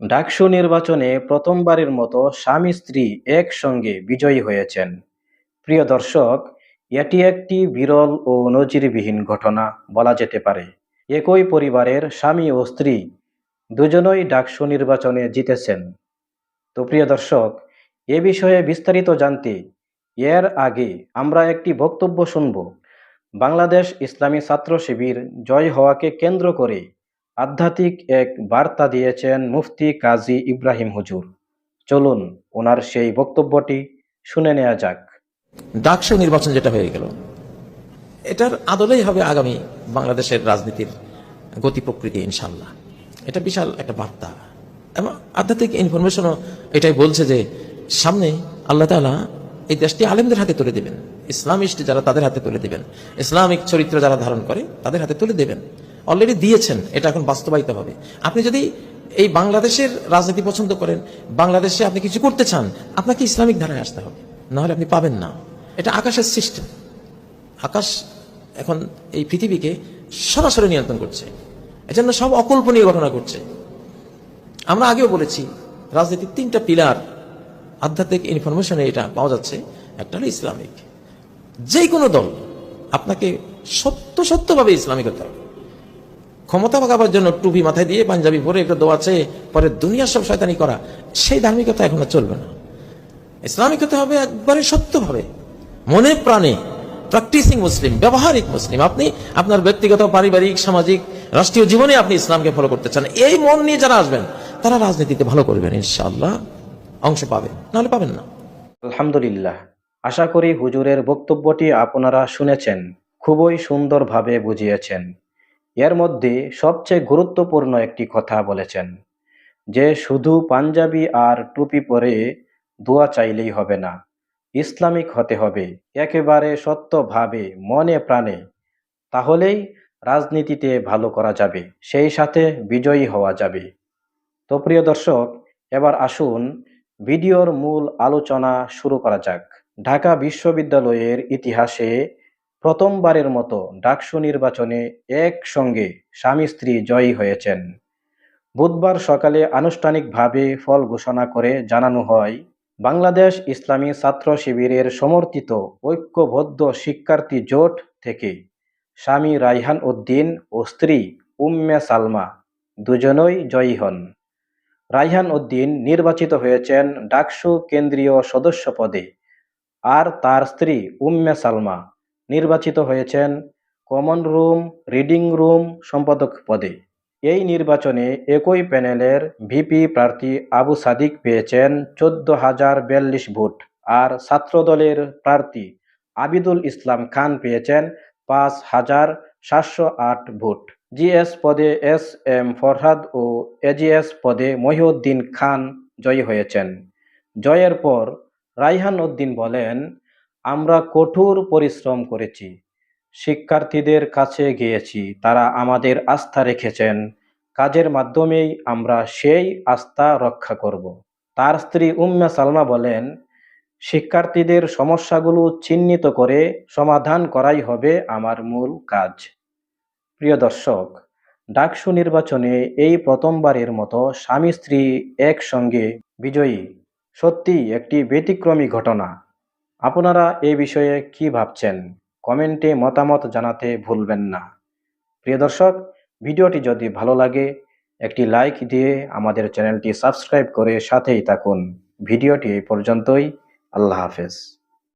ডাকসু নির্বাচনে প্রথমবারের মতো স্বামী স্ত্রী একসঙ্গে বিজয়ী হয়েছেন। প্রিয় দর্শক, এটি একটি বিরল ও নজিরবিহীন ঘটনা বলা যেতে পারে। একই পরিবারের স্বামী ও স্ত্রী দুজনই ডাকসু নির্বাচনে জিতেছেন। তো প্রিয় দর্শক, এ বিষয়ে বিস্তারিত জানতে এর আগে আমরা একটি বক্তব্য শুনব। বাংলাদেশ ইসলামী ছাত্র শিবির জয় হওয়াকে কেন্দ্র করে আধ্যাত্মিক এক বার্তা দিয়েছেন মুফতি কাজী ইব্রাহিম হুজুর। চলুন ওনার সেই বক্তব্যটি শুনে নেওয়া যাক। ডাকসু নির্বাচন যেটা হয়ে গেল, এটার আদলেই হবে আগামী বাংলাদেশের রাজনীতির গতি প্রকৃতি, ইনশাল্লাহ। এটা বিশাল একটা বার্তা। এবং আধ্যাত্মিক ইনফরমেশনও এটাই বলছে যে, সামনে আল্লাহ তালা এই দেশটি আলেমদের হাতে তুলে দেবেন। ইসলামিস্ট যারা তাদের হাতে তুলে দেবেন। ইসলামিক চরিত্র যারা ধারণ করে, তাদের হাতে তুলে দেবেন। অলরেডি দিয়েছেন, এটা এখন বাস্তবায়িত হবে। আপনি যদি এই বাংলাদেশের রাজনীতি পছন্দ করেন, বাংলাদেশে আপনি কিছু করতে চান, আপনাকে ইসলামিক ধারায় আসতে হবে, নাহলে আপনি পাবেন না। এটা আকাশের সিস্টেম আকাশ এখন এই পৃথিবীকে সরাসরি নিয়ন্ত্রণ করছে। এজন্য সব অকল্পনীয় ঘটনা ঘটছে। আমরা আগেও বলেছি, রাজনীতির তিনটা পিলার, আধ্যাত্মিক ইনফরমেশনে এটা পাওয়া যাচ্ছে, একটা হলো ইসলামিক। যে কোনো দল আপনাকে সত্য সত্যভাবে ইসলামিক হতে হবে। ক্ষমতা পাকাবার জন্য টুপি মাথায় দিয়ে পাঞ্জাবি পরে একটা দোয়াচ্ছে পরে দুনিয়ার সব শয়তানি করা, সেই ধার্মিকতা এখন চলবে না। ইসলামিক হতে হবে একবারে সত্যভাবে। মনে প্রাণে প্র্যাকটিসিং মুসলিম ব্যবহারিক মুসলিম আপনি আপনার ব্যক্তিগত, পারিবারিক, সামাজিক, রাষ্ট্রীয় জীবনে আপনি ইসলামকে ফলো করতে চান, এই মন নিয়ে যারা আসবেন, তারা রাজনীতিতে ভালো করবেন, ইনশাআল্লাহ। অংশ পাবেন, নাহলে পাবেন না। আলহামদুলিল্লাহ। আশা করি হুজুরের বক্তব্যটি আপনারা শুনেছেন, খুবই সুন্দরভাবে বুঝিয়েছেন। এর মধ্যে সবচেয়ে গুরুত্বপূর্ণ একটি কথা বলেছেন যে শুধু পাঞ্জাবি আর টুপি পরে দোয়া চাইলেই হবে না, ইসলামিক হতে হবে, একেবারে সত্যভাবে মনে প্রাণে, তাহলেই রাজনীতিতে ভালো করা যাবে, সেই সাথে বিজয়ী হওয়া যাবে। তো প্রিয় দর্শক, এবার আসুন ভিডিওর মূল আলোচনা শুরু করা যাক। ঢাকা বিশ্ববিদ্যালয়ের ইতিহাসে প্রথমবারের মতো ডাকসু নির্বাচনে একসঙ্গে স্বামী স্ত্রী জয়ী হয়েছেন। বুধবার সকালে আনুষ্ঠানিকভাবে ফল ঘোষণা করে জানানো হয়, বাংলাদেশ ইসলামী ছাত্র শিবিরের সমর্থিত ঐক্যবদ্ধ শিক্ষার্থী জোট থেকে স্বামী রাইহান উদ্দিন ও স্ত্রী উম্মে সালমা দুজনই জয়ী হন। রাইহান উদ্দিন নির্বাচিত হয়েছেন ডাকসু কেন্দ্রীয় সদস্য পদে আর তার স্ত্রী উম্মে সালমা নির্বাচিত হয়েছেন কমন রুম, রিডিং রুম সম্পাদক পদে। এই নির্বাচনে একই প্যানেলের ভিপি প্রার্থী আবু সাদিক পেয়েছেন চোদ্দ হাজার বিয়াল্লিশ ভোট আর ছাত্রদলের প্রার্থী আবিদুল ইসলাম খান পেয়েছেন পাঁচ হাজার সাতশো আট ভোট। জিএস পদে এস এম ফরহাদ ও এজিএস পদে মহিউদ্দিন খান জয়ী হয়েছেন। জয়ের পর রাইহান উদ্দিন বলেন আমরা কঠোর পরিশ্রম করেছি। শিক্ষার্থীদের কাছে গিয়েছি, তারা আমাদের আস্থা রেখেছেন। কাজের মাধ্যমেই আমরা সেই আস্থা রক্ষা করব। তার স্ত্রী উম্মে সালমা বলেন, শিক্ষার্থীদের সমস্যাগুলো চিহ্নিত করে সমাধান করাই হবে আমার মূল কাজ। প্রিয় দর্শক, ডাকসু নির্বাচনে এই প্রথমবারের মতো স্বামী স্ত্রী একসঙ্গে বিজয়ী। সত্যি একটি ব্যতিক্রমী ঘটনা। আপনারা এ বিষয়ে কি ভাবছেন? কমেন্টে মতামত জানাতে ভুলবেন না। প্রিয় দর্শক, ভিডিওটি যদি ভালো লাগে, একটি লাইক দিয়ে আমাদের চ্যানেলটি সাবস্ক্রাইব করে সাথেই থাকুন। ভিডিওটি এই পর্যন্তই। আল্লাহ হাফেজ।